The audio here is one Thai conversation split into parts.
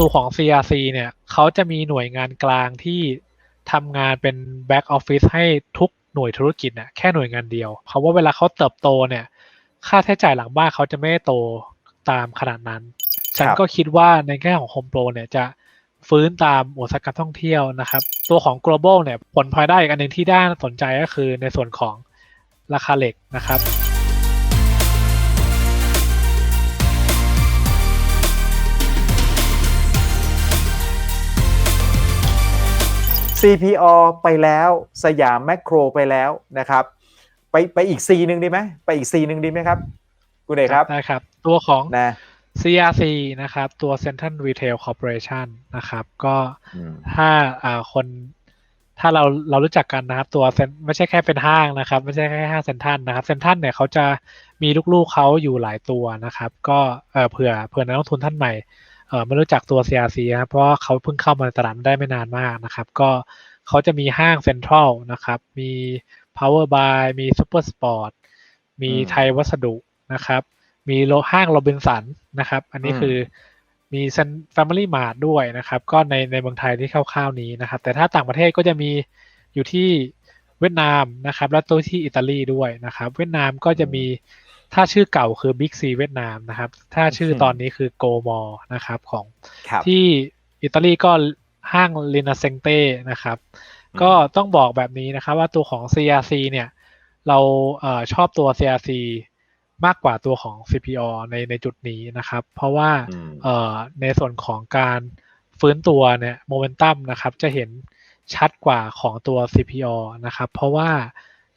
ตัวของ CRC เนี่ยเขาจะมีหน่วยงานกลางที่ทำงานเป็นแบ็กออฟฟิศให้ทุกหน่วยธุรกิจเนี่ยแค่หน่วยงานเดียวเพราะว่าเวลาเขาเติบโตเนี่ย ค่าใช้จ่ายหลังบ้านเขาจะไม่ได้โตตามขนาดนั้น ฉันก็คิดว่าในแง่ของ Home Pro เนี่ยจะฟื้นตามอุตสาหกรรมท่องเที่ยวนะครับ ตัวของ global เนี่ยผลพลอยได้อีกอันหนึ่งที่ด้านสนใจก็คือในส่วนของราคาเหล็กนะครับ CPO ไปแล้ว สยามแมคโครไปแล้วนะครับ ไปไปอีก C หนึ่งดีไหมไปอีก C หนึ่งดีไหมครับคุณเอกครับได้ครับ ตัวของนะ CRC นะครับ ตัว Central Retail Corporation นะครับ ก็อืมถ้าอ่าคนถ้าเราเรารู้จักกันนะครับ ตัว Cen- ไม่ใช่แค่เป็นห้างนะครับ ไม่ใช่แค่ห้างเซ็นทรัลนะครับเซ็นทรัลเนี่ยเขาจะมีลูกๆเขาอยู่หลายตัวนะครับ ก็เออเผื่อเผื่อนักลงทุนท่านใหม่เออ ไม่รู้จักตัว CRC นะครับเพราะว่าเขาเพิ่งเข้ามาในตลาดได้ไม่นานมากนะครับ ก็เขาจะมีห้างเซ็นทรัลนะครับ มี Power Buy มี Super Sport มีอืมไทยวัสดุนะครับ มีโลห้างโรบินสันนะครับ อันนี้อืมคือมีเซน Family Mart ด้วยนะครับ ก็ในในเมืองไทยที่คร่าวๆนี้นะครับ แต่ถ้าต่างประเทศก็จะมีอยู่ที่เวียดนามนะครับ และตัวที่อิตาลีด้วยนะครับ เวียดนามก็จะมี ถ้าชื่อเก่าคือ Big C เวียดนามนะครับ ถ้าชื่อตอนนี้คือ Go Mall นะครับของครับที่อิตาลีก็ห้างลินาเซงเต้นะครับอืมก็ต้องบอกแบบนี้นะครับ ว่าตัวของ CRC เนี่ย เราเออชอบตัว CRC มากกว่าตัวของ CPO ในในจุดนี้นะครับ เพราะว่าอืมเอ่อในส่วนของการฟื้นตัวเนี่ยโมเมนตัมนะครับ จะเห็นชัดกว่าของตัว CPO นะครับ เพราะว่า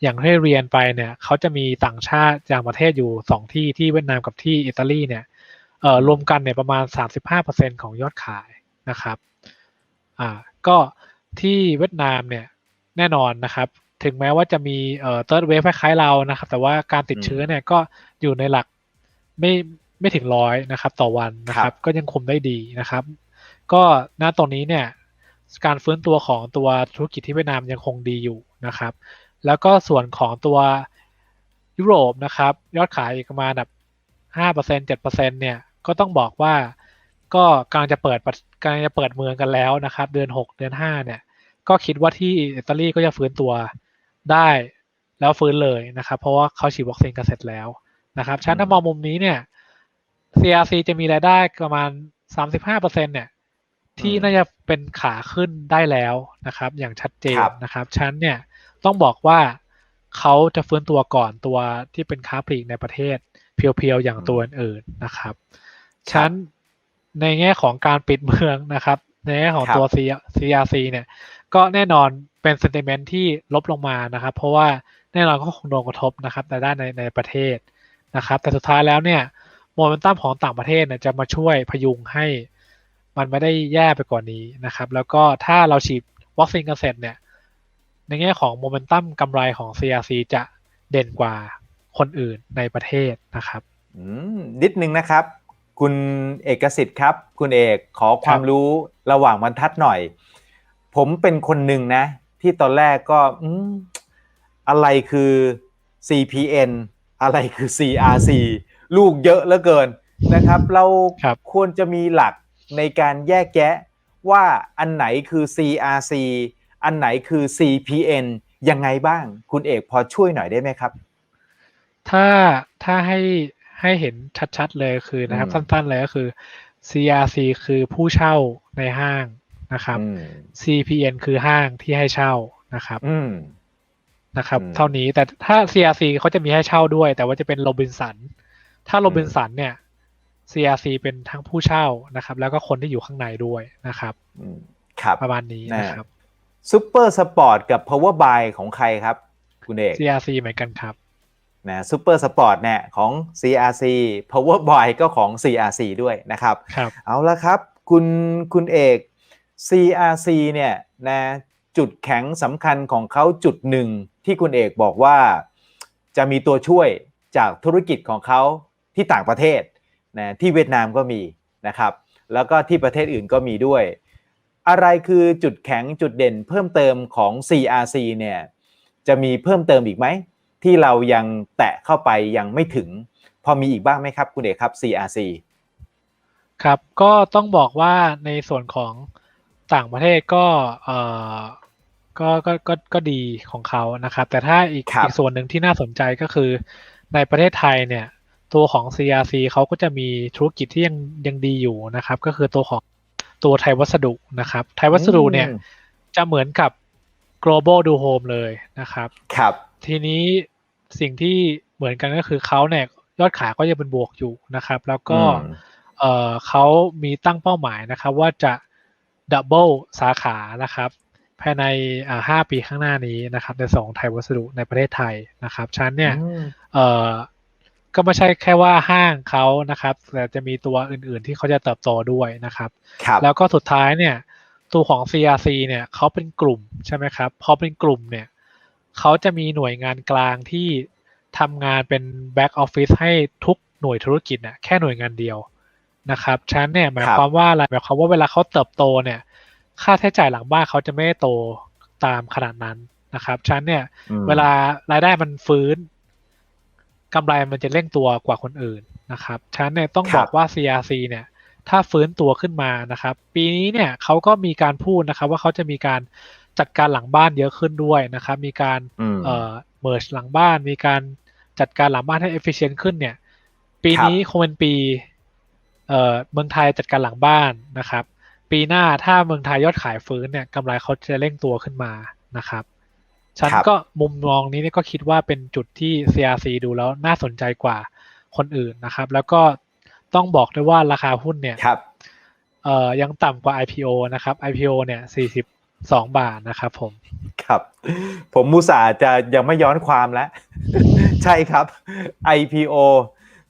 อย่างที่เรียนไปเนี่ยเขาจะมีต่างชาติจากประเทศอยู่2ที่ที่เวียดนามกับที่อิตาลีเนี่ยเอ่อรวมกันเนี่ยประมาณ 35%ของยอดขายนะครับอ่าก็ที่เวียดนามเนี่ยแน่นอนนะครับ ถึงแม้ว่าจะมีเอ่อ third wave คล้ายๆเรานะครับ แต่ว่าการติดเชื้อเนี่ยก็อยู่ในหลักไม่ไม่ถึงร้อยนะครับ ต่อวันนะคครัรับบก็ยังคุมได้ดีนะครับ ก็ณตรงนี้เนี่ยการฟื้นตัวของตัวธุรกิจที่เวียดนามยังคงดีอยู่นะครับ แล้วก็ส่วนของตัวยุโรปนะครับ ยอดขายอีกประมาณแบบห้าเปอร์เซ็นเจ็ดเปอร์เซ็นเนี่ยก็ต้องบอกว่าก็กำลังจะเปิดประกำลังจะเปิดเมืองกันแล้วนะครับ เดือนหกเดือนห้าเนี่ย ก็คิดว่าที่อิตาลีก็จะฟื้นตัวได้แล้วฟื้นเลยนะครับ เพราะว่าเขาฉีดวัคซีนกันเสร็จแล้วนะครับฉะนันถ้ามองมุมนี้เนี่ย CRC จะมีรายได้ประมาณ 35%เนี่ย ที่อืมน่าจะเป็นขาขึ้นได้แล้วนะครับ อย่างชัดเจนครับนะครับฉะนันเนี่ย ต้องบอกว่าเขาจะฟื้นตัวก่อนตัวที่เป็นค้าปลีกในประเทศ เพียวๆ อย่างตัวอื่นๆนะครับฉะนันในแง่ของการปิดเมืองนะครับ ในแง่ของตัว CRC เนี่ยก็แน่นอนเป็นเซนติเมนต์ที่ลบลงมานะครับ เพราะว่าแน่นอนก็คงโดนกระทบนะครับในด้านในในประเทศนะครับ แต่สุดท้ายแล้วเนี่ยโมเมนตัมของต่างประเทศเนี่ยจะมาช่วยพยุงให้มันไม่ได้แย่ไปกว่านี้นะครับ แล้วก็ถ้าเราฉีดวัคซีนกันเสร็จเนี่ย ในแง่ของโมเมนตัมกำไรของ CRC จะเด่นกว่าคนอื่นในประเทศนะครับอืมนิดนึงนะครับ คุณเอกสิทธิ์ครับ คุณเอกขอความรู้ระหว่างบรรทัดหน่อย ผมเป็นคนหนึ่งนะ ที่ตอนแรกก็อืมอะไรคือ CPN อะไรคือ CRC ลูกเยอะเหลือเกินนะครับ เราครับควรจะมีหลักในการแยกแยะว่าอันไหนคือ CRC อันไหนคือ CPN ยังไงบ้าง คุณเอกพอช่วยหน่อยได้ไหมครับ ถ้าถ้าให้ให้เห็นชัดๆเลยคือนะครับอืมสั้นๆเลยก็คือ CRC คือผู้เช่าในห้างนะครับอืม CPN คือห้างที่ให้เช่านะครับอืมนะครับอืมเท่านี้แต่ถ้า CRC เขาจะมีให้เช่าด้วย แต่ว่าจะเป็นโรบินสัน ถ้าโรบินสันเนี่ย CRC เป็นทั้งผู้เช่านะครับ แล้วก็คนที่อยู่ข้างในด้วยนะครับอืมครับประมาณนี้นะครับ ซูเปอร์สปอร์ตกับ Power Buy ของใครครับ คุณเอก CRC เหมือนกันครับนะซูเปอร์สปอร์ตเนี่ยของ CRC Power Buy ก็ของ CRC ด้วยนะครับครับ เอาละครับ คุณคุณเอก CRC เนี่ยนะจุดแข็งสำคัญของเขาจุดหนึ่งที่คุณเอกบอกว่าจะมีตัวช่วยจากธุรกิจของเขาที่ต่างประเทศนะที่เวียดนามก็มีนะครับ แล้วก็ที่ประเทศอื่นก็มีด้วย อะไรคือจุดแข็งจุดเด่นเพิ่มเติมของ CRC เนี่ยจะมีเพิ่มเติมอีกไหม ที่เรายังแตะเข้าไปยังไม่ถึง พอมีอีกบ้างไหมครับ คุณเอกครับ CRC ครับก็ต้องบอกว่าในส่วนของต่างประเทศก็เอ่อก็ก็ก็ก็ดีของเขานะครับ แต่ถ้าอีกครับอีกส่วนหนึ่งที่น่าสนใจก็คือ ในประเทศไทยเนี่ย ตัวของ CRC เขาก็จะมีธุรกิจที่ยังยังดีอยู่นะครับ ก็คือตัวของ ตัวไทยวัสดุนะครับ ไทยวัสดุเนี่ยอืมจะเหมือนกับ global do home เลยนะครับ ครับ ทีนี้สิ่งที่เหมือนกันก็คือเขาเนี่ยยอดขายก็ยังเป็นบวกอยู่นะครับ แล้วก็อืมเอ่อเขามีตั้งเป้าหมายนะครับ ว่าจะดับเบิลสาขานะครับ ภายในอ่าห้าปีข้างหน้านี้นะครับ ในสองไทยวัสดุในประเทศไทยนะครับฉะนันเนี่ยอืมเอ่อ ก็ไม่ใช่แค่ว่าห้างเขานะครับแต่จะมีตัวอื่นๆที่เขาจะเติบโตด้วยนะครับครับแล้วก็สุดท้ายเนี่ย ตัวของ CRC เนี่ยเขาเป็นกลุ่มใช่ไหมครับพอเป็นกลุ่มเนี่ยเขาจะมีหน่วยงานกลางที่ทำงานเป็นแบ็กออฟฟิศให้ทุกหน่วยธุรกิจเนี่ยแค่หน่วยงานเดียวนะครับฉะนั้นเนี่ยหมายครับความว่าอะไรหมายความว่าเวลาเขาเติบโตเนี่ย ค่าใช้จ่ายหลังบ้านเขาจะไม่ได้โตตามขนาดนั้นนะครับฉะนั้นเนี่ยอืมเวลารายได้มันฟื้น กำไรมันจะเร่งตัวกว่าคนอื่นนะครับฉะนั้นเนี่ยต้องครับบอกว่า CRC เนี่ยถ้าฟื้นตัวขึ้นมานะครับ ปีนี้เนี่ยเขาก็มีการพูดนะครับ ว่าเขาจะมีการจัดการหลังบ้านเยอะขึ้นด้วยนะครับ มีการอืมเอ่อ merge หลังบ้าน มีการจัดการหลังบ้านให้ efficient ขึ้นเนี่ย ปีนี้คงเป็นปีเอ่อเมืองไทยจัดการหลังบ้านนะครับ ปีหน้าถ้าเมืองไทยยอดขายฟื้นเนี่ยกำไรเขาจะเร่งตัวขึ้นมานะครับ ฉันครับก็มุมมองนี้เนี่ยก็คิดว่าเป็นจุดที่ CRC ดูแล้วน่าสนใจกว่าคนอื่นนะครับ แล้วก็ต้องบอกด้วยว่าราคาหุ้นเนี่ยครับเอ่อยังต่ำกว่า IPO นะครับ IPO เนี่ย42บาทนะครับผมครับ ผมมูสาห์จะยังไม่ย้อนความแล้ว ใช่ครับ IPO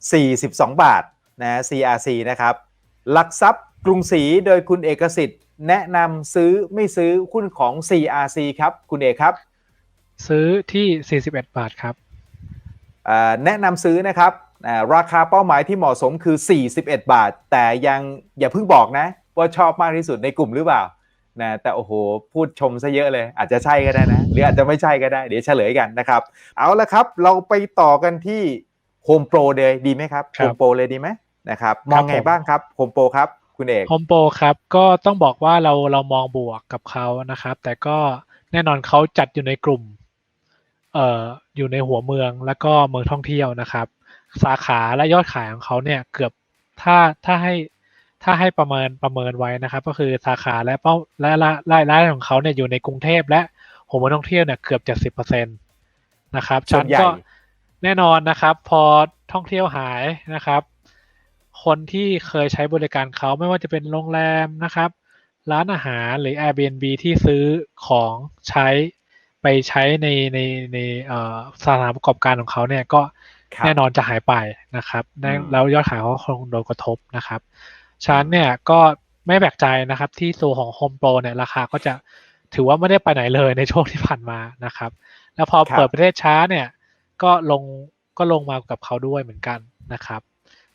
42 บาทนะ CRC นะครับ หลักทรัพย์กรุงศรีโดยคุณเอกสิทธิ์ แนะนำซื้อไม่ซื้อหุ้นของ CRC ครับ คุณเอกครับ ซื้อที่ 41 บาทครับอ่าแนะนำซื้อนะครับอ่าราคาเป้าหมายที่เหมาะสมคือ 41 บาท แต่ยังอย่าเพิ่งบอกนะ ว่าชอบมากที่สุดในกลุ่มหรือเปล่านะแต่โอ้โห พูดชมซะเยอะเลย อาจจะใช่ก็ได้นะ หรืออาจจะไม่ใช่ก็ได้ เดี๋ยวเฉลยกันนะครับ เอาละครับเราไปต่อกันที่ Home Pro เลยดีไหมครับครับ Home Pro เลยดีไหมนะครับมองไงผมบ้างครับ Home Pro ครับคุณเอกโฮมโปรครับก็ต้องบอกว่าเราเรามองบวกกับเขานะครับ แต่ก็แน่นอนเขาจัดอยู่ในกลุ่ม เอ่ออยู่ในหัวเมืองแล้วก็เมืองท่องเที่ยวนะครับ สาขาและยอดขายของเขาเนี่ยเกือบถ้าถ้าให้ถ้าให้ประเมินประเมินไว้นะครับ ก็คือสาขาและเป้าและรายรายได้ของเขาเนี่ยอยู่ในกรุงเทพและหัวเมืองท่องเที่ยวเนี่ยเกือบเจ็ดสิบเปอร์เซ็นตนะครับส่วนใหญ่ก็แน่นอนนะครับ พอท่องเที่ยวหายนะครับ คนที่เคยใช้บริการเขาไม่ว่าจะเป็นโรงแรมนะครับ ร้านอาหารหรือ Airbnb ที่ซื้อของใช้ ไปใช้ในในในเอ่อสถานประกอบการของเขาเนี่ยก็ครับแน่นอนจะหายไปนะครับแน่อืมแล้วยอดขายเขาคงโดนกระทบนะครับฉะนันเนี่ยก็ไม่แปลกใจนะครับที่ตัวของ Home Pro เนี่ยราคาก็จะถือว่าไม่ได้ไปไหนเลยในช่วงที่ผ่านมานะครับ แล้วพอครับเปิดประเทศช้าเนี่ยก็ลงก็ลงมากับเขาด้วยเหมือนกันนะครับ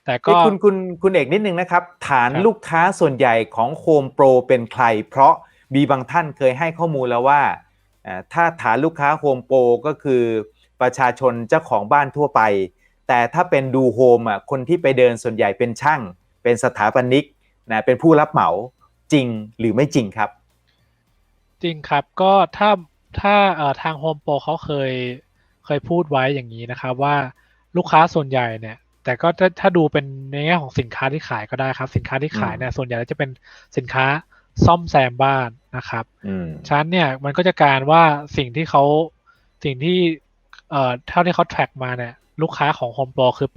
แต่ก็เอ้ยคุณคุณคุณเอกนิดนึงนะครับ ฐานครับลูกค้าส่วนใหญ่ของ Home Pro เป็นใคร เพราะมีบางท่านเคยให้ข้อมูลแล้วว่าอ่า ถ้าฐานลูกค้า Home Pro ก็คือประชาชนเจ้าของบ้านทั่วไป แต่ถ้าเป็นดูโฮมอะคนที่ไปเดินส่วนใหญ่เป็นช่าง เป็นสถาปนิกนะเป็นผู้รับเหมาจริงหรือไม่จริงครับ จริงครับก็ถ้าถ้าทาง Home Pro เขาเคยเคยพูดไว้อย่างนี้นะครับว่าลูกค้าส่วนใหญ่เนี่ย แต่ก็ถ้าถ้าดูเป็นในแง่ของสินค้าที่ขายก็ได้ครับ สินค้าที่ขายเนี่ยส่วนใหญ่จะเป็นสินค้า ซ่อมแซมบ้านนะครับอืมฉะนั้นเนี่ยมันก็จะการว่าสิ่งที่เขาสิ่งที่เอ่อเท่าที่เขา track มาเนี่ย ลูกค้าของ Home Pro คือ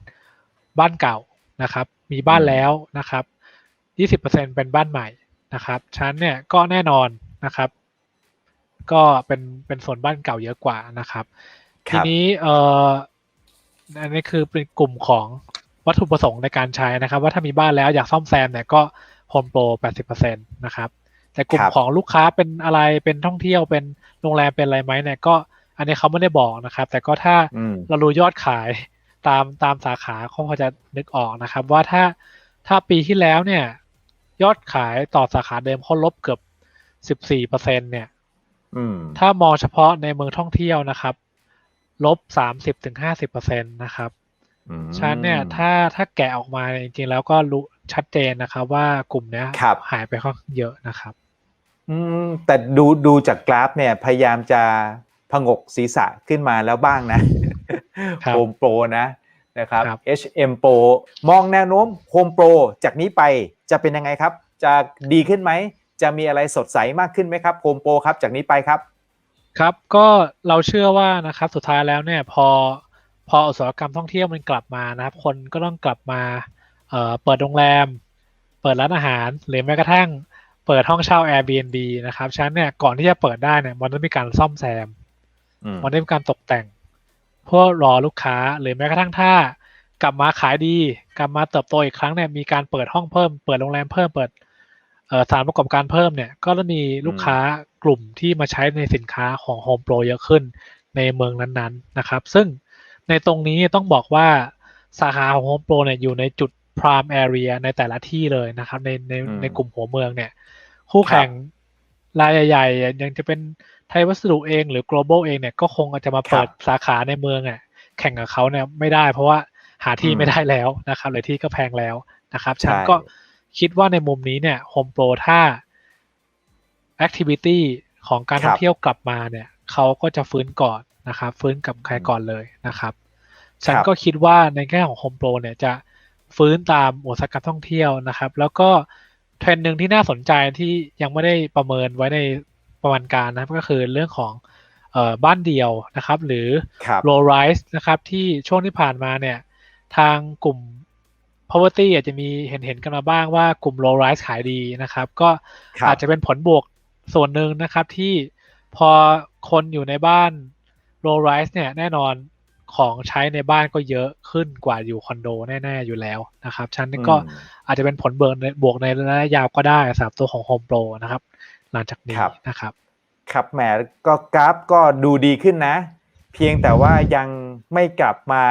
80%บ้านเก่านะครับ มีบ้านอืมแล้วนะครับ 20%เป็นบ้านใหม่นะครับฉะนั้นเนี่ยก็แน่นอนนะครับ ก็เป็นเป็นส่วนบ้านเก่าเยอะกว่านะครับคทีรับนี้เอ่ออันนี้คือเป็นกลุ่มของวัตถุประสงค์ในการใช้นะครับ ว่าถ้ามีบ้านแล้วอยากซ่อมแซมเนี่ยก็ Home Pro 80%นะครับ แต่กลุ่คมรับของลูกค้าเป็นอะไรเป็นท่องเที่ยวเป็นโรงแรมเป็นอะไรไหมเนี่ยก็อันนี้เขาไม่ได้บอกนะครับ แต่ก็ถ้าอืมเราดูยอดขายตามตามสาขาเขาพอจะนึกออกนะครับ ว่าถ้าถ้าปีที่แล้วเนี่ย ยอดขายต่อสาขาเดิมเขาลบเกือบ14%เนี่ยอืมถ้ามองเฉพาะในเมืองท่องเที่ยวนะครับ ลบ30-50%นะครับอืมฉะนั้นเนี่ยถ้าถ้าแกะออกมาเนี่ยจริงๆแล้วก็รู้ ชัดเจนนะครับว่ากลุ่มเนี้ยครับหายไปค่อนข้างเยอะนะครับอืมแต่ดูดูจากกราฟเนี่ยพยายามจะผงกศีรษะขึ้นมาแล้วบ้างนะครับโฮมโปรนะนะครับครับ HM Pro มองแนวโน้มโฮมโปรจากนี้ไปจะเป็นยังไงครับ จะดีขึ้นไหม จะมีอะไรสดใสมากขึ้นไหมครับโฮมโปรครับจากนี้ไปครับ ครับก็เราเชื่อว่านะครับสุดท้ายแล้วเนี่ยพอพออุตสาหกรรมท่องเที่ยวมันกลับมานะครับ คนก็ต้องกลับมา เอ่อเปิดโรงแรม เปิดร้านอาหาร หรือแม้กระทั่งเปิดห้องเช่า Airbnb นะครับฉะนั้นเนี่ยก่อนที่จะเปิดได้เนี่ยมันต้องมีการซ่อมแซมอืมมันได้มีการตกแต่ง เพื่อรอลูกค้าหรือแม้กระทั่งถ้ากลับมาขายดี กลับมาเติบโตอีกครั้งเนี่ยมีการเปิดห้องเพิ่ม เปิดโรงแรมเพิ่มเปิดเอ่อสถานประกอบการเพิ่มเนี่ย ก็จะมีลูกค้ากลุ่มที่มาใช้ในสินค้าของ Home Pro เยอะขึ้นในเมืองนั้นๆนะครับ ซึ่งในตรงนี้ต้องบอกว่าสาขาของ Home Pro เนี่ยอยู่ในจุด prime area ในแต่ละที่เลยนะครับ ในในอืมในกลุ่มหัวเมืองเนี่ย คู่แข่งรายใหญ่ๆอย่างจะเป็นไทยวัสดุเองหรือ global เองเนี่ยก็คงอาจจะมาเปิดสาขาในเมืองอะแข่งกับเขาเนี่ยไม่ได้เพราะว่าหาที่อืมไม่ได้แล้วนะครับหรือที่ก็แพงแล้วนะครับใช่ฉันก็คิดว่าในมุมนี้เนี่ย Home Pro ถ้า activity ของการท่องเที่ยวกลับมาเนี่ยเขาก็จะฟื้นก่อนนะครับ ฟื้นกับใครก่อนเลยนะครับ ฉันก็คิดว่าในแง่ของ Home Pro เนี่ยจะ ฟื้นตามอุตสาหกรรมท่องเที่ยวนะครับ แล้วก็เทรนด์หนึ่งที่น่าสนใจที่ยังไม่ได้ประเมินไว้ในประมาณการนะครับ ก็คือเรื่องของเอ่อบ้านเดียวนะครับ หรือครับ low rise นะครับ ที่ช่วงที่ผ่านมาเนี่ย ทางกลุ่ม poverty อาจจะมีเห็นเห็นกันมาบ้างว่ากลุ่ม low rise ขายดีนะครับ ก็ครับอาจจะเป็นผลบวกส่วนหนึ่งนะครับที่พอคนอยู่ในบ้าน low rise เนี่ยแน่นอน ของใช้ในบ้านก็เยอะขึ้นกว่าอยู่คอนโดแน่ๆอยู่แล้วนะครับชั้นนี้ก็อืมอาจจะเป็นผลเบิร์นในบวกในระยะยาวก็ได้สำหรับตัวของ Home Pro นะครับ หลังจากนี้ครับนะครับ ครับแหมก็กราฟก็ดูดีขึ้นนะ เพียงแต่ว่ายังไม่กลับมา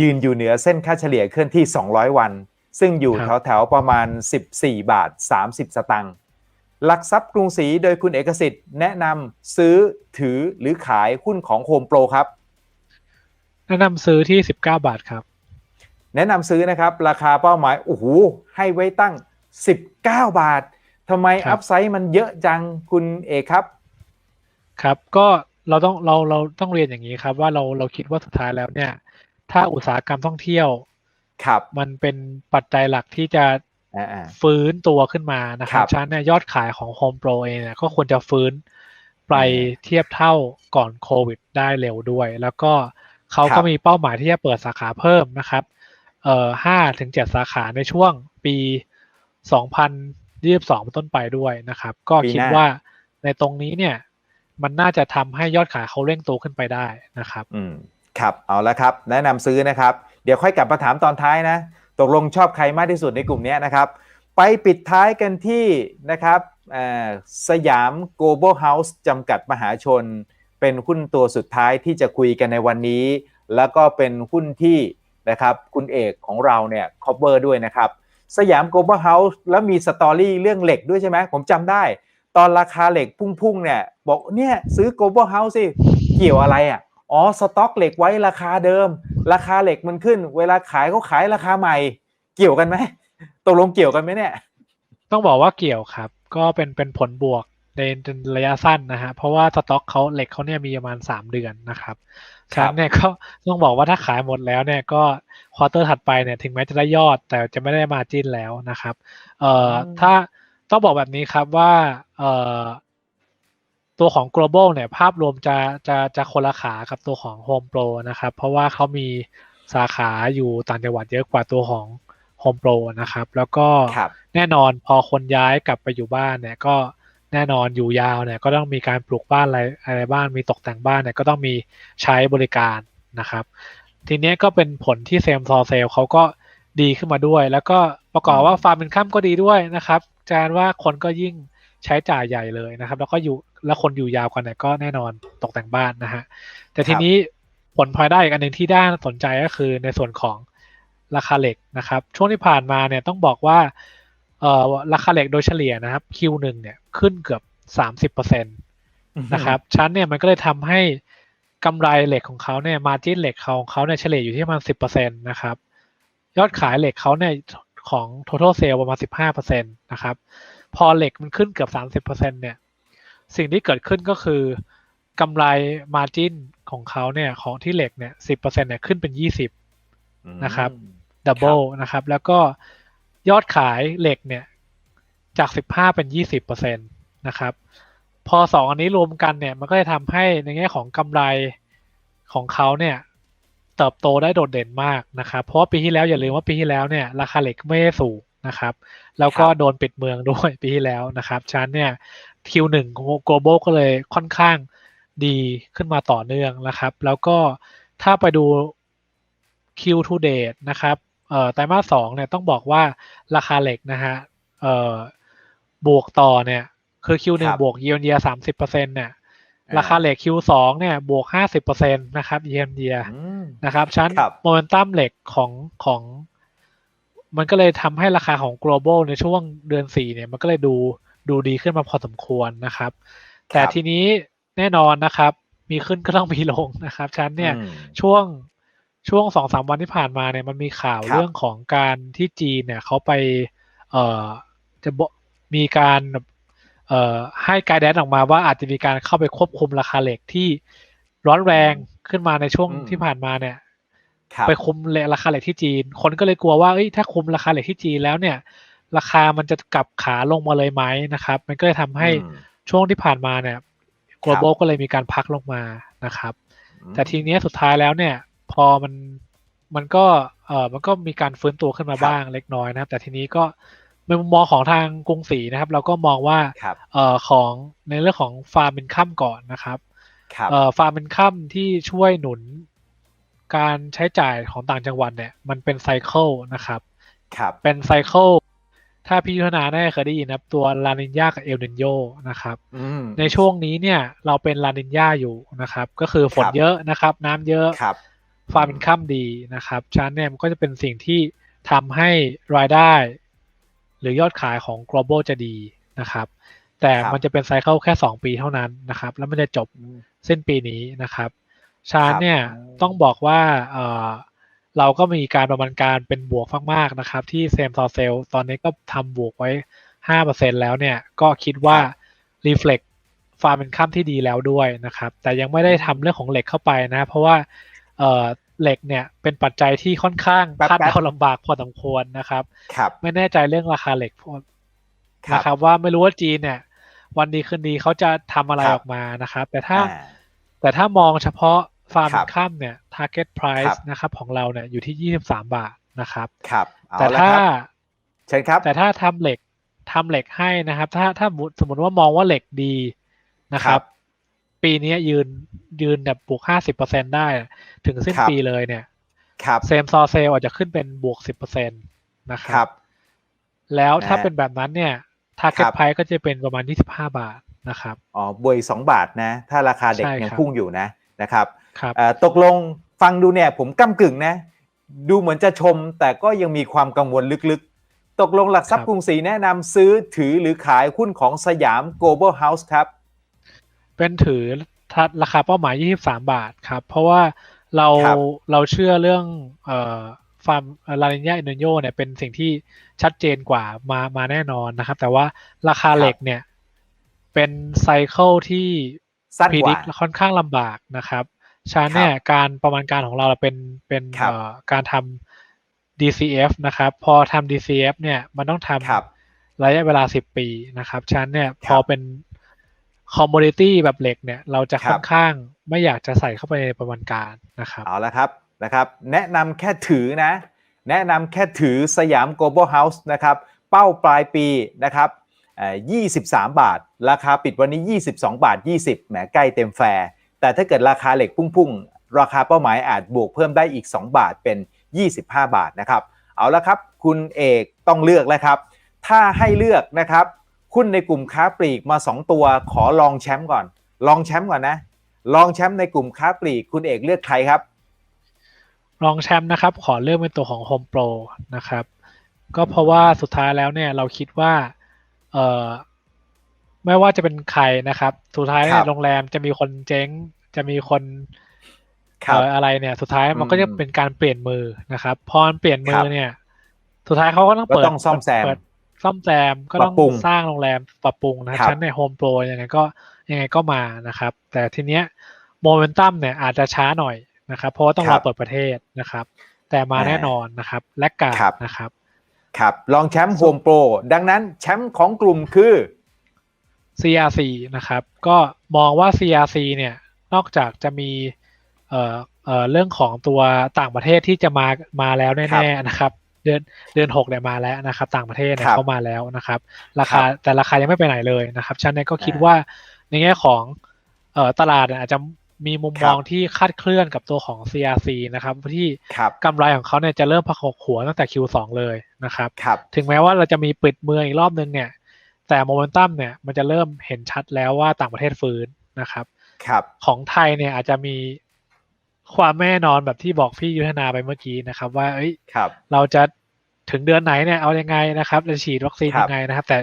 ยืนอยู่เหนือเส้นค่าเฉลี่ยเคลื่อนที่ 200 วัน ซึ่งอยู่คแรับถวๆประมาณ 14 บาท 30 สตังค์หลักทรัพย์กรุงศรีโดยคุณเอกสิทธิ์แนะนำซื้อถือหรือขายหุ้นของโฮมโปรครับ แนะนำซื้อที่ 19 บาทครับ แนะนำซื้อนะครับ ราคาเป้าหมายโอ้โหให้ไว้ตั้ง 19 บาททำไมครับอัพไซด์มันเยอะจังคุณเอกครับ ครับก็เราต้องเราเราต้องเรียนอย่างนี้ครับ ว่าเราเราคิดว่าสุดท้ายแล้วเนี่ย ถ้าอุตสาหกรรมท่องเที่ยวครับมันเป็นปัจจัยหลักที่จะอ่าฟื้นตัวขึ้นมานะครัครับบฉะนันเนี่ยยอดขายของ Home Pro เองเนี่ยก็ควรจะฟื้นไปอืมเทียบเท่าก่อนโควิดได้เร็วด้วย แล้วก็ เขาครัก็บมีเป้าหมายที่จะเปิดสาขาเพิ่มนะครับ เอ่อห้าถึงเจ็ดสาขาในช่วงปีสองพันยี่สิบสองต้นไปด้วยนะครับ ก็ปีคิดหน้าว่าในตรงนี้เนี่ย มันน่าจะทำให้ยอดขายเขาเร่งตัวขึ้นไปได้นะครับ อืม ครับ เอาละครับ แนะนำซื้อนะครับ เดี๋ยวค่อยกลับมาถามตอนท้ายนะ ตกลงชอบใครมากที่สุดในกลุ่มเนี้ยนะครับ ไปปิดท้ายกันที่นะครับเอ่อสยาม Global House จำกัดมหาชน เป็นหุ้นตัวสุดท้ายที่จะคุยกันในวันนี้ แล้วก็เป็นหุ้นที่นะครับคุณเอกของเราเนี่ย cover ด้วยนะครับ สยาม Global House แล้วมีสตอรี่เรื่องเหล็กด้วยใช่ไหมผมจำได้ ตอนราคาเหล็กพุ่งๆเนี่ยบอกเนี่ยซื้อ Global House สิเกี่ยวอะไรอะอ๋อสต็อกเหล็กไว้ราคาเดิม ราคาเหล็กมันขึ้น เวลาขายเขาขายราคาใหม่ เกี่ยวกันไหมตกลงเกี่ยวกันไหมเนี่ย ต้องบอกว่าเกี่ยวครับ ก็เป็นเป็นผลบวก ในระยะสั้นนะฮะเพราะว่าสต็อกเขาเหล็กเขาเนี่ยมีประมาณสามเดือนนะครับครัฉะบนั้นเนี่ยก็ต้องบอกว่าถ้าขายหมดแล้วเนี่ยก็ควอเตอร์ถัดไปเนี่ยถึงแม้จะได้ยอดแต่จะไม่ได้มาจิ้นแล้วนะครับเอ่ออมถ้าต้องบอกแบบนี้ครับว่าเอ่อตัวของ global เนี่ยภาพรวมจะจะจะคนละขากับตัวของ Home Pro นะครับ เพราะว่าเขามีสาขาอยู่ต่างจังหวัดเยอะกว่าตัวของ Home Pro นะครับ แล้วก็ครับแน่นอนพอคนย้ายกลับไปอยู่บ้านเนี่ยก็ แน่นอนอยู่ยาวเนี่ยก็ต้องมีการปลูกบ้านอะไรอะไรบ้านมีตกแต่งบ้านเนี่ยก็ต้องมีใช้บริการนะครับ ทีเนี้ยก็เป็นผลที่เซมซอเซลเขาก็ดีขึ้นมาด้วย แล้วก็ประกอบว่าฟาร์มเป็นข้ามก็ดีด้วยนะครับจานว่าคนก็ยิ่งใช้จ่ายใหญ่เลยนะครับ แล้วก็อยู่แล้วคนอยู่ยาวกันเนี่ยก็แน่นอนตกแต่งบ้านนะฮะแต่ทีนี้ผลพลอยได้อีกอันหนึ่งที่ด้านสนใจก็คือในส่วนของราคาเหล็กนะครับ ช่วงที่ผ่านมาเนี่ยต้องบอกว่า เอ่อราคาเหล็กโดยเฉลี่ยนะครับ Q1 เนี่ยขึ้นเกือบสามสิบเปอร์เซ็นตนะครับชั้นเนี่ยมันก็เลยทำให้กำไรเหล็กของเขาเนี่ยมาจิ้นเหล็กของเขาเนี่ยเฉลี่ยอยู่ที่ประมาณสิบเปอร์เซ็นตนะครับ ยอดขายเหล็กเขาเนี่ยของ total sale ประมาณ15%นะครับ พอเหล็กมันขึ้นเกือบ30%เนี่ย สิ่งที่เกิดขึ้นก็คือกำไร margin ของเขาเนี่ยของที่เหล็กเนี่ย10%เนี่ยขึ้นเป็น20นะครับดับเบิลนะครับ แล้วก็ ยอดขายเหล็กเนี่ย จาก 15 เป็น 20%นะครับ พอสองอันนี้รวมกันเนี่ย มันก็จะทำให้ในแง่ของกำไรของเขาเนี่ย เติบโตได้โดดเด่นมากนะครับ เพราะว่าปีที่แล้วอย่าลืมว่าปีที่แล้วเนี่ย ราคาเหล็กไม่ได้สูงนะครับ แล้วก็ครับโดนปิดเมืองด้วยปีที่แล้วนะครับฉะนันเนี่ย Q1 ของ global ก็เลยค่อนข้างดีขึ้นมาต่อเนื่องนะครับ แล้วก็ถ้าไปดู Q to date นะครับเอ่อ ไตรมาสสองเนี่ยต้องบอกว่าราคาเหล็กนะฮะเอ่อบวกต่อเนี่ย คือ Q1 ครับบวก year on year สามสิบเปอร์เซ็นเนี่ยอ่าราคาเหล็ก Q2 เนี่ยบวกห้าสิบเปอร์เซ็นตนะครับ year on year อืมนะครับฉะนันครับโมเมนตัมเหล็กของของ มันก็เลยทำให้ราคาของ global ในช่วงเดือนสี่เนี่ย มันก็เลยดูดูดีขึ้นมาพอสมควรนะครับ แต่ทีนี้แน่นอนนะครับ มีขึ้นก็ต้องมีลงนะครับฉะนันเนี่ยอืมช่วง ช่วงสองสามวันที่ผ่านมาเนี่ยมันมีข่าวครับเรื่องของการที่จีนเนี่ยเขาไปเอ่อจะบอกมีการแบบเอ่อให้ไกด์แดนออกมาว่าอาจจะมีการเข้าไปควบคุมราคาเหล็กที่ร้อนแรงขึ้นมาในช่วงอืมที่ผ่านมาเนี่ยครับไปคุมราคาเหล็กที่จีน คนก็เลยกลัวว่าเอ้ยถ้าคุมราคาเหล็กที่จีนแล้วเนี่ย ราคามันจะกลับขาลงมาเลยไหมนะครับ มันก็เลยทำให้อืมช่วงที่ผ่านมาเนี่ย global ก็เลยมีการพักลงมานะครับ แต่ทีเนี้ยสุดท้ายแล้วเนี่ย พอมันมันก็เออมันก็มีการฟื้นตัวขึ้นมาครับบ้างเล็กน้อยนะครับ แต่ทีนี้ก็ในมุมมองของทางกรุงศรีนะครับ เราก็มองว่าครับเอ่อของในเรื่องของฟาร์มเป็นค่ำก่อนนะครับครับเอ่อฟาร์มเป็นค่ำที่ช่วยหนุนการใช้จ่ายของต่างจังหวัดเนี่ย มันเป็นไซเคิลนะครับครับเป็นไซเคิลถ้าพี่ยุทธนาได้เคยได้ยินนะครับตัวลานินยากับเอลนินโยนะครับอืมในช่วงนี้เนี่ยเราเป็นลานินยาอยู่นะครับ ก็คือฝนครับเยอะนะครับ น้ำเยอะ ครับฟาร์มเป็นค่ำดีนะครับฉะนั้นเนี่ยมันก็จะเป็นสิ่งที่ทำให้รายได้ หรือยอดขายของ global จะดีนะครับ แต่ครับมันจะเป็นไซเคิลแค่ 2 ปีเท่านั้นนะครับ แล้วมันจะจบอืมสิ้นปีนี้นะครับฉะนั้นครับเนี่ยอืมต้องบอกว่าเอ่อเราก็มีการประมาณการเป็นบวกมากๆนะครับ ที่เซมซอเซลตอนนี้ก็ทำบวกไว้ 5%แล้วเนี่ยก็คิดว่า reflect ฟาร์มเป็นค่ำที่ดีแล้วด้วยนะครับ แต่ยังไม่ได้ทำเรื่องของเหล็กเข้าไปนะ เพราะว่า เอ่อเหล็กเนี่ยเป็นปัจจัยที่ค่อนข้างแป๊บๆคาดเดาลำบากพอสมควรนะครับครับไม่แน่ใจเรื่องราคาเหล็กพวกครับนะครับ ว่าไม่รู้ว่าจีนเนี่ย วันดีคืนดีเขาจะทำอะไรครับออกมานะครับ แต่ถ้าอ่าแต่ถ้ามองเฉพาะฟาร์มครับค่ำเนี่ย target ค price รับนะครับของเราเนี่ยอยู่ที่23บาทนะครับครับเอาแต่ละถ้าครับเชิญครับ แต่ถ้าทำเหล็กทำเหล็กให้นะครับ ถ้าถ้าสมมติว่ามองว่าเหล็กดีนะคครัรับบ ปีนี้ยืนยืนแบบบวก50%ได้ ถึงสิ้นครับปีเลยเนี่ยครับเซมซอเซลอาจจะขึ้นเป็นบวก10%นะคครัรับบแล้วถ้านะฮะเป็นแบบนั้นเนี่ยครั target บ price ก็จะเป็นประมาณ25บาทนะครับอ๋อบวยสองบาทนะ ถ้าราคาเด็กใช่ยังครับพุ่งอยู่นะนะครับครับเอ่อตกลงฟังดูเนี่ยผมก้ากึ่งนะ ดูเหมือนจะชมแต่ก็ยังมีความกังวลลึกๆ ตกลงหลักทรัพย์ครับกรุงศรีแนะนำซื้อถือหรือขายหุ้นของสยาม Global House ครับ เป็นถือถ้าราคาเป้าหมาย 23 บาทครับ เพราะว่าเราครับเราเชื่อเรื่องเอ่อฟาร์มลานินยาอินโดโยเนี่ยเป็นสิ่งที่ชัดเจนกว่ามามาแน่นอนนะครับ แต่ว่าราคาเหล็กเนี่ยเป็นไซเคิลที่สั้นพิกดิว่ากค่อนข้างลำบากนะครับฉะนั้นเนี่ยการประมาณการของเราเป็นเป็นครับเอ่อการทำ DCF นะครับ พอทำ DCF เนี่ยมันต้องทครับำระยะเวลา 10 ปีนะครับฉะนั้นเนี่ยครับพอเป็น คอมมูนิตี้แบบเหล็กเนี่ยเราจะครับค่อนข้างไม่อยากจะใส่เข้าไปในประมาณการนะครับเอาละครับนะครับ แนะนำแค่ถือนะ แนะนำแค่ถือสยาม Global House นะครับ เป้าปลายปีนะครับเอ่อ23 บาท ราคาปิดวันนี้ 22 บาท 20แหมใกล้เต็มแฟร์แต่ถ้าเกิดราคาเหล็กพุ่งๆ ราคาเป้าหมายอาจบวกเพิ่มได้อีก 2 บาทเป็น 25 บาทนะครับ เอาละครับ คุณเอกต้องเลือกแล้วครับ ถ้าให้เลือกนะครับ หุ้นในกลุ่มค้าปลีกมา 2 ตัวขอลองแชมป์ก่อน ลองแชมป์ก่อนนะ ลองแชมป์ในกลุ่มค้าปลีกคุณเอกเลือกใครครับรองแชมป์นะครับ ขอเลือกเป็นตัวของ Home Pro นะครับ ก็เพราะว่าสุดท้ายแล้วเนี่ยเราคิดว่าเอ่อไม่ว่าจะเป็นใครนะครับสุดท้ายเนี่ครัยบโรงแรมจะมีคนเจ๊ง จะมีคนครับเอ่ออะไรเนี่ย สุดท้ายมันก็จะอืมเป็นการเปลี่ยนมือนะครับ พอมันเปลี่ยนมืครัอบเนี่ย สุดท้ายเขาก็ต้องก็เปิดต้องซ่อมแซมเปิด ซ่อมแซมก็ต้องปรับปรุงสร้างโรงแรมปรับปรุงนะคครัรับบชั้นในโฮมโปรยังไงก็ยังไงก็มานะครับ แต่ทีเนี้ยโมเมนตัมเนี่ยอาจจะช้าหน่อยนะครับ เพราะว่าต้องรอเปิดประเทศนะครับ แต่มาแน่นอนนะครับและกาดนะครับครับรองแชมป์โฮมโปรดังนั้นแชมป์ของกลุ่มคือ CRC นะครับ ก็มองว่า CRC เนี่ยนอกจากจะมีเอ่อเอ่อเรื่องของตัวต่างประเทศที่จะมามาแล้วครัแน่บๆนะครับ เดือนเดือนหกเนี่ยมาแล้วนะครับ ต่างประเทศเนี่คยรับเข้ามาแล้วนะครับ ราครัคาบแต่ราคายังไม่ไปไหนเลยนะครับฉะนั้นก็คิดอ่าว่าในแง่ของเอ่อตลาดเนี่ยอาจจะมีมุมครับมองที่คาดเคลื่อนกับตัวของ CRC นะครับที่ครับกำไรของเขาเนี่ยจะเริ่มผกกหัวตั้งแต่ Q2 เลยนะครับครับถึงแม้ว่าเราจะมีปิดเมืองอีกรอบนึงเนี่ย แต่โมเมนตัมเนี่ยมันจะเริ่มเห็นชัดแล้วว่าต่างประเทศฟื้นนะครับครับของไทยเนี่ยอาจจะมี ความแน่นอนแบบที่บอกพี่ยุทธนาไปเมื่อกี้นะครับ ว่าเอ้ยครับเราจะถึงเดือนไหนเนี่ยเอายังไงนะครับจะฉีดวัคซีนครับยังไงนะครับ แต่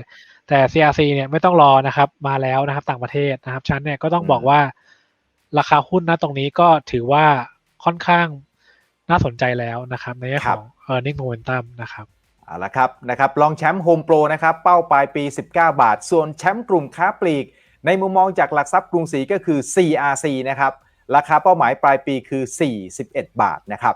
แต่ CRC เนี่ยไม่ต้องรอนะครับ มาแล้วนะครับ ต่างประเทศนะครับฉะนันเนี่ยก็ต้องอืมบอกว่าราคาหุ้นนะตรงนี้ก็ถือว่าค่อนข้างน่าสนใจแล้วนะครับ ในแง่ของ earning momentum นะครับเอาละครับนะครับรองแชมป์โฮมโปรนะครับ เป้าปลายปี 19 บาท ส่วนแชมป์กลุ่มค้าปลีก ในมุมมองจากหลักทรัพย์กรุงศรีก็คือ CRC นะครับ ราคาเป้าหมายปลายปีคือ 41 บาทนะครับ